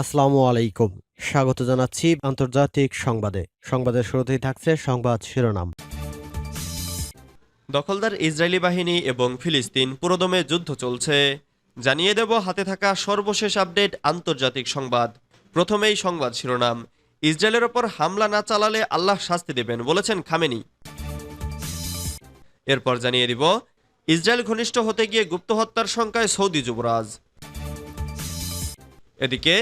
আসসালামু আলাইকুম। স্বাগত জানাচ্ছি আন্তর্জাতিক সংবাদে। সংবাদের শুরুতেই থাকছে সংবাদ শিরোনাম। দখলদার ইসরায়েলি বাহিনী এবং ফিলিস্তিন পুরোদমে যুদ্ধ চলছে। জানিয়ে দেব হাতে থাকা সর্বশেষ আপডেট আন্তর্জাতিক সংবাদ। প্রথমেই সংবাদ শিরোনাম। ইসরায়েলের ওপর হামলা না চালালে আল্লাহ শাস্তি দেবেন বলেছেন খামেনি। এরপর জানিয়ে দিব, ইসরায়েল ঘনিষ্ঠ হতে গিয়ে গুপ্ত হত্যার সংখ্যায় সৌদি যুবরাজ। এদিকে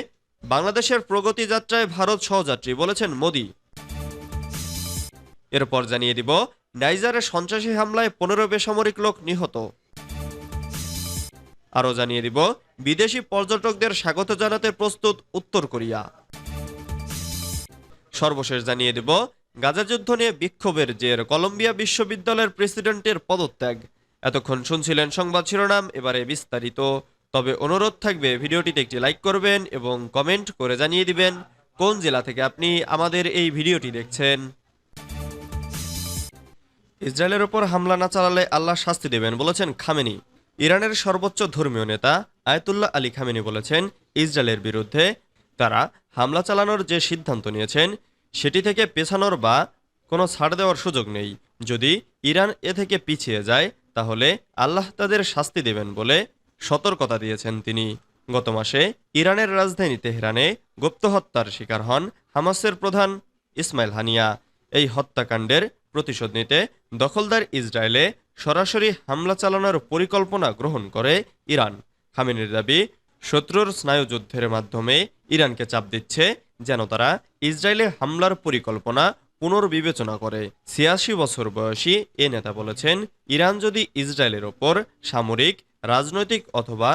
বাংলাদেশের প্রগতি যাত্রায় ভারত সহযাত্রী বলেছেন মোদি। এরপর জানিয়ে দিব, নাইজারে সন্ত্রাসী হামলায় পনেরো বেসামরিক লোক নিহত। আরও জানিয়ে দিব, বিদেশি পর্যটকদের স্বাগত জানাতে প্রস্তুত উত্তর কোরিয়া। সর্বশেষ জানিয়ে দিব, গাজা যুদ্ধ নিয়ে বিক্ষোভের জের, কলম্বিয়া বিশ্ববিদ্যালয়ের প্রেসিডেন্টের পদত্যাগ। এতক্ষণ শুনছিলেন সংবাদ শিরোনাম, এবারে বিস্তারিত। তবে অনুরোধ থাকবে ভিডিওটিতে একটি লাইক করবেন এবং কমেন্ট করে জানিয়ে দিবেন কোন জেলা থেকে আপনি আমাদের এই ভিডিওটি দেখছেন। ইসরায়েলের ওপর হামলা না চালালে আল্লাহ শাস্তি দেবেন বলেছেন খামেনি। ইরানের সর্বোচ্চ ধর্মীয় নেতা আয়তুল্লাহ আলী খামেনি বলেছেন, ইসরায়েলের বিরুদ্ধে তারা হামলা চালানোর যে সিদ্ধান্ত নিয়েছেন, সেটি থেকে পেছানোর বা কোনো ছাড় দেওয়ার সুযোগ নেই। যদি ইরান এ থেকে পিছিয়ে যায়, তাহলে আল্লাহ তাদের শাস্তি দেবেন বলে সতর্কতা দিয়েছেন তিনি। গত মাসে ইরানের রাজধানী তেহরানে গুপ্ত হত্যার শিকার হন হামাসের প্রধান ইসমাইল হানিয়া। এই হত্যাকাণ্ডের প্রতিশোধ নিতে দখলদার ইসরায়েলে সরাসরি হামলা চালানোর পরিকল্পনা গ্রহণ করে ইরান। খামেনির দাবি, শত্রুর স্নায়ুযুদ্ধের মাধ্যমে ইরানকে চাপ দিচ্ছে যেন তারা ইসরায়েলে হামলার পরিকল্পনা পুনর্বিবেচনা করে ছিয়াশি বছর বয়সী এ নেতা বলেছেন, ইরান যদি ইসরায়েলের ওপর সামরিক, রাজনৈতিক অথবা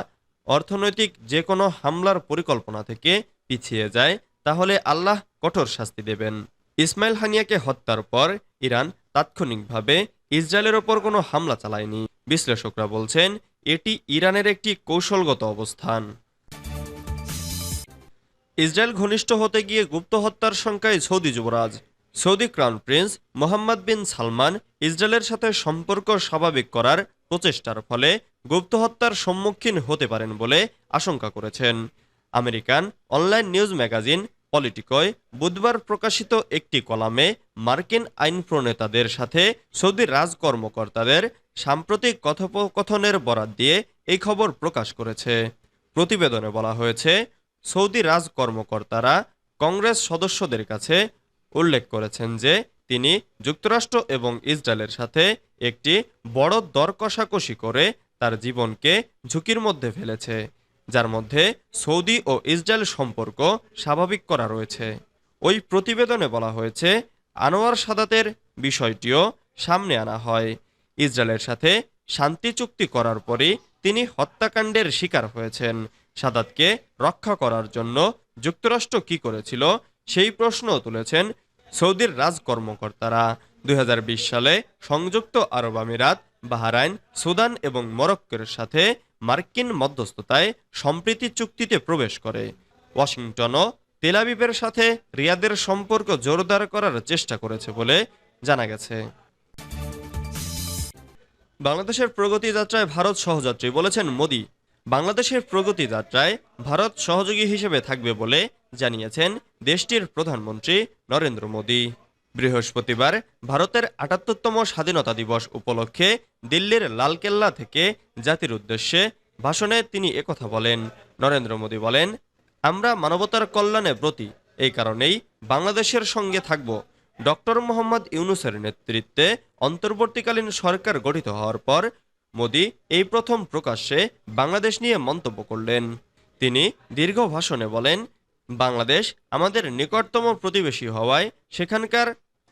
অর্থনৈতিক যে কোনো হামলার পরিকল্পনা থেকে পিছিয়ে যায়, তাহলে আল্লাহ কঠোর শাস্তি দেবেন। ইসমাইল হানিয়াকে হত্যার পর ইরান তাৎক্ষণিকভাবে ইসরায়েলের ওপর কোনো হামলা চালায়নি। বিশ্লেষকরা বলছেন, এটি ইরানের একটি কৌশলগত অবস্থান। ইসরায়েল ঘনিষ্ঠ হতে গিয়ে গুপ্ত হত্যার সংখ্যায় সৌদি যুবরাজ Saudi crown prince Mohammed bin Salman ইসরায়েলের সাথে সম্পর্ক স্বাভাবিক করার প্রচেষ্টার ফলে গুপ্ত হত্যার সম্মুখীন হতে পারেন বলে আশঙ্কা করেছেন। আমেরিকান অনলাইন নিউজ ম্যাগাজিন পলিটিকয় বুধবার প্রকাশিত একটি কলামে মার্কিন আইন প্রণেতাদের সাথে সৌদি রাজকর্মকর্তাদের সাম্প্রতিক কথোপকথনের বরাত দিয়ে এই খবর প্রকাশ করেছে। প্রতিবেদনে বলা হয়েছে, সৌদি রাজকর্মকর্তারা কংগ্রেস সদস্যদের কাছে উল্লেখ করেছেন যে তিনি যুক্তরাষ্ট্র এবং ইসরায়েলের সাথে একটি বড় দর কষাকষি করে তার জীবনকে ঝুঁকির মধ্যে ফেলেছে, যার মধ্যে সৌদি ও ইসরায়েল সম্পর্ক স্বাভাবিক করা রয়েছে। ওই প্রতিবেদনে বলা হয়েছে, আনোয়ার সাদাতের বিষয়টিও সামনে আনা হয়। ইসরায়েলের সাথে শান্তি চুক্তি করার পরই তিনি হত্যাকাণ্ডের শিকার হয়েছেন। সাদাতকে রক্ষা করার জন্য যুক্তরাষ্ট্র কি করেছিল সেই প্রশ্ন তুলেছেন সৌদির রাজ কর্মকর্তারা দুই হাজার বিশ সালে সংযুক্ত আরব আমিরাত, বাহারাইন, সুদান এবং মরক্কোর সাথে মার্কিন মধ্যস্থতায় সম্প্রীতি চুক্তিতে প্রবেশ করে। ওয়াশিংটনও তেলাবিবের সাথে রিয়াদের সম্পর্ক জোরদার করার চেষ্টা করেছে বলে জানা গেছে। বাংলাদেশের প্রগতি যাত্রায় ভারত সহযাত্রী বলেছেন মোদি। বাংলাদেশের প্রগতি যাত্রায় ভারত সহযোগী হিসেবে থাকবে বলে জানিয়েছেন দেশটির প্রধানমন্ত্রী নরেন্দ্র মোদী। বৃহস্পতিবার ভারতের আটাত্তরতম স্বাধীনতা দিবস উপলক্ষে দিল্লির লালকেল্লা থেকে জাতির উদ্দেশ্যে ভাষণে তিনি একথা বলেন। নরেন্দ্র মোদী বলেন, আমরা মানবতার কল্যাণে ব্রতী। এই কারণেই বাংলাদেশের সঙ্গে থাকব। ডক্টর মোহাম্মদ ইউনুসের নেতৃত্বে অন্তর্বর্তীকালীন সরকার গঠিত হওয়ার পর মোদি এই প্রথম প্রকাশ্যে বাংলাদেশ নিয়ে মন্তব্য করলেন। তিনি দীর্ঘ ভাষণে বলেন বাংলাদেশ আমাদের নিকটতম প্রতিবেশী হওয়ায় সেখানকার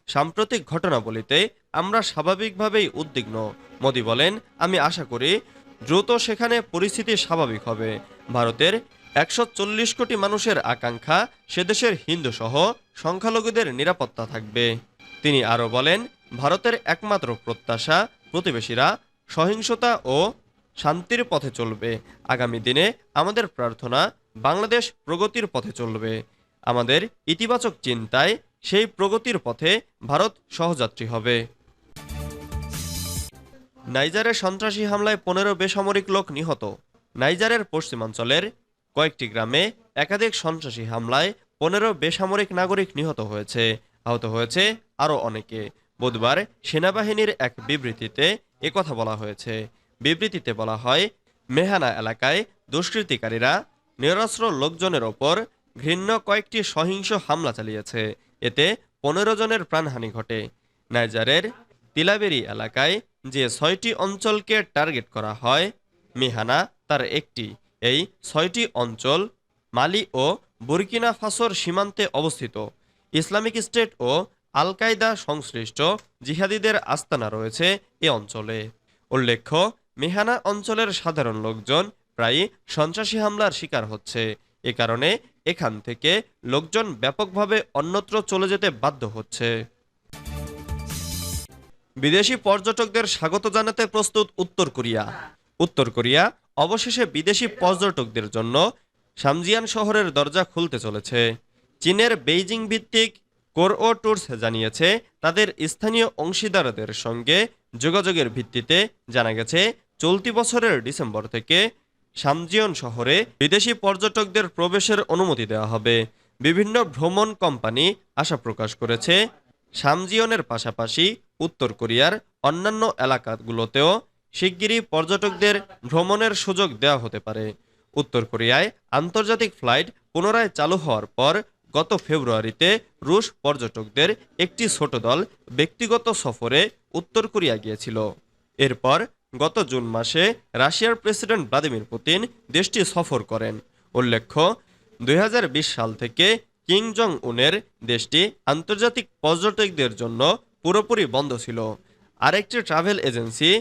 সাম্প্রতিক ঘটনাবলিতে আমরা স্বাভাবিকভাবেই উদ্বিগ্ন। মোদি বলেন, আমি আশা করি দ্রুত সেখানে পরিস্থিতি স্বাভাবিক হবে। ভারতের একশো চল্লিশ কোটি মানুষের আকাঙ্ক্ষা সে দেশের হিন্দু সহ সংখ্যালঘুদের নিরাপত্তা থাকবে। তিনি আরও বলেন, ভারতের একমাত্র প্রত্যাশা প্রতিবেশীরা সহিংসতা ও শান্তির পথে চলবে। আগামী দিনে আমাদের প্রার্থনা বাংলাদেশ প্রগতির পথে চলবে। আমাদের ইতিবাচক চিন্তায় সেই প্রগতির পথে ভারত সহযাত্রী হবে। নাইজারে সন্ত্রাসী হামলায় পনেরো বেসামরিক লোক নিহত। নাইজারের পশ্চিমাঞ্চলের কয়েকটি গ্রামে একাধিক সন্ত্রাসী হামলায় পনেরো বেসামরিক নাগরিক নিহত হয়েছে। আহত হয়েছে আরও অনেকে। বুধবার সেনাবাহিনীর এক বিবৃতিতে একথা বলা হয়েছে। বিবৃতিতে বলা হয়, মেহানা এলাকায় দুষ্কৃতিকারীরা নিরস্ত্র লোকজনের ওপর ঘৃণ্য কয়েকটি সহিংস হামলা চালিয়েছে। এতে পনেরো জনের প্রাণহানি ঘটে। নাইজারের তিলাবেরি এলাকায় যে ছয়টি অঞ্চলকে টার্গেট করা হয়, মিহানা তার একটি। এই ছয়টি অঞ্চল মালি ও বুরকিনা ফাসোর সীমান্তে অবস্থিত। ইসলামিক স্টেট ও আল কায়দা সংশ্লিষ্ট জিহাদিদের আস্তানা রয়েছে এ অঞ্চলে। উল্লেখ্য, মেহানা অঞ্চলের সাধারণ লোকজন প্রায়ই সন্ত্রাসী হামলার শিকার হচ্ছে। এ কারণে এখান থেকে লোকজন ব্যাপকভাবে অন্যত্র চলে যেতে বাধ্য হচ্ছে। বিদেশি পর্যটকদের স্বাগত জানাতে প্রস্তুত উত্তর কোরিয়া। উত্তর কোরিয়া অবশেষে বিদেশি পর্যটকদের জন্য সামজিয়ান শহরের দরজা খুলতে চলেছে। চীনের বেইজিং ভিত্তিক কোরও ট্যুরস জানিয়েছে, তাদের স্থানীয় অংশীদারদের সঙ্গে যোগাযোগের ভিত্তিতে জানা গেছে, চলতি বছরের ডিসেম্বর থেকে সামজিয়ন শহরে বিদেশি পর্যটকদের প্রবেশের অনুমতি দেওয়া হবে। বিভিন্ন ভ্রমণ কোম্পানি আশা প্রকাশ করেছে। সামজিয়নের পাশাপাশি উত্তর কোরিয়ার অন্যান্য এলাকাগুলোতেও শিগগিরই পর্যটকদের ভ্রমণের সুযোগ দেওয়া হতে পারে। উত্তর কোরিয়ায় আন্তর্জাতিক ফ্লাইট পুনরায় চালু হওয়ার পর গত ফেব্রুয়ারিতে রুশ পর্যটকদের একটি ছোট দল ব্যক্তিগত সফরে উত্তর কোরিয়া গিয়েছিল। এরপর গত জুন মাসে রাশিয়ার প্রেসিডেন্ট ভ্লাদিমির পুতিন দেশটি সফর করেন। উল্লেখ্য, দুই হাজার বিশ সাল থেকে কিং জং উনের দেশটি আন্তর্জাতিক পর্যটকদের জন্য পুরোপুরি বন্ধ ছিল। আরেকটি ট্রাভেল এজেন্সি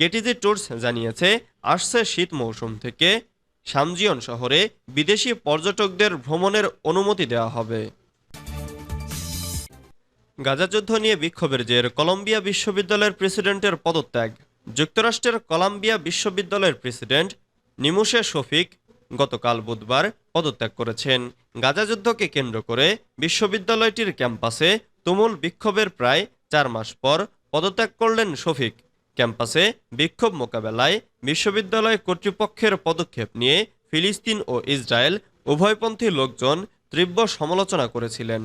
কেটিজি ট্যুরস জানিয়েছে, আসছে শীত মৌসুম থেকে সামজিয়ন শহরে বিদেশি পর্যটকদের ভ্রমণের অনুমতি দেওয়া হবে। গাজা যুদ্ধ নিয়ে বিক্ষোভের জের কলম্বিয়া বিশ্ববিদ্যালয়ের প্রেসিডেন্টের পদত্যাগ। যুক্তরাষ্ট্রের কলাম্বিয়া বিশ্ববিদ্যালয়ের প্রেসিডেন্ট নিমুশে শফিক গতকাল বুধবার পদত্যাগ করেছেন। গাজা যুদ্ধকে কেন্দ্র করে বিশ্ববিদ্যালয়টির ক্যাম্পাসে তুমুল বিক্ষোভের প্রায় চার মাস পর পদত্যাগ করলেন শফিক। ক্যাম্পাসে বিক্ষোভ মোকাবেলায় বিশ্ববিদ্যালয় কর্তৃপক্ষের পদক্ষেপ নিয়ে ফিলিস্তিন ও ইসরায়েল উভয়পন্থী লোকজন তীব্র সমালোচনা করেছিলেন।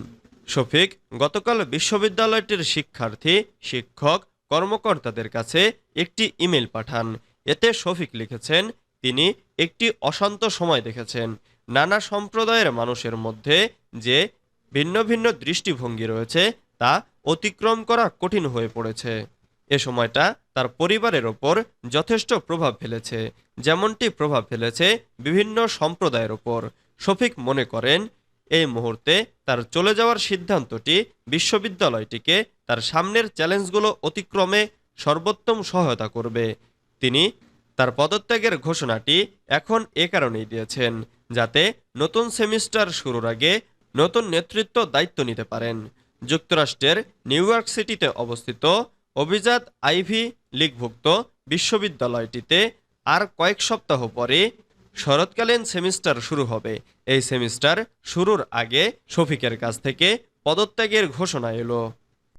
শফিক গতকাল বিশ্ববিদ্যালয়টির শিক্ষার্থী, শিক্ষক কর্মকর্তাদের কাছে একটি ইমেল পাঠান। এতে শফিক লিখেছেন, তিনি একটি অশান্ত সময় দেখেছেন। নানা সম্প্রদায়ের মানুষের মধ্যে যে ভিন্ন ভিন্ন দৃষ্টিভঙ্গি রয়েছে, তা অতিক্রম করা কঠিন হয়ে পড়েছে। এ সময়টা তার পরিবারের ওপর যথেষ্ট প্রভাব ফেলেছে। যেমনটি প্রভাব ফেলেছে বিভিন্ন সম্প্রদায়ের ওপর। শফিক মনে করেন এই মুহূর্তে তার চলে যাওয়ার সিদ্ধান্তটি বিশ্ববিদ্যালয়টিকে তার সামনের চ্যালেঞ্জগুলো অতিক্রমে সর্বোত্তম সহায়তা করবে। তিনি তার পদত্যাগের ঘোষণাটি এখন এ কারণেই দিয়েছেন, যাতে নতুন সেমিস্টার শুরুর আগে নতুন নেতৃত্ব দায়িত্ব নিতে পারেন। যুক্তরাষ্ট্রের নিউ ইয়র্ক সিটিতে অবস্থিত অভিজাত আইভি লিগভুক্ত বিশ্ববিদ্যালয়টিতে আর কয়েক সপ্তাহ পরে শরৎকালীন সেমিস্টার শুরু হবে। এই সেমিস্টার শুরুর আগে শফিকের কাছ থেকে পদত্যাগের ঘোষণা এলো।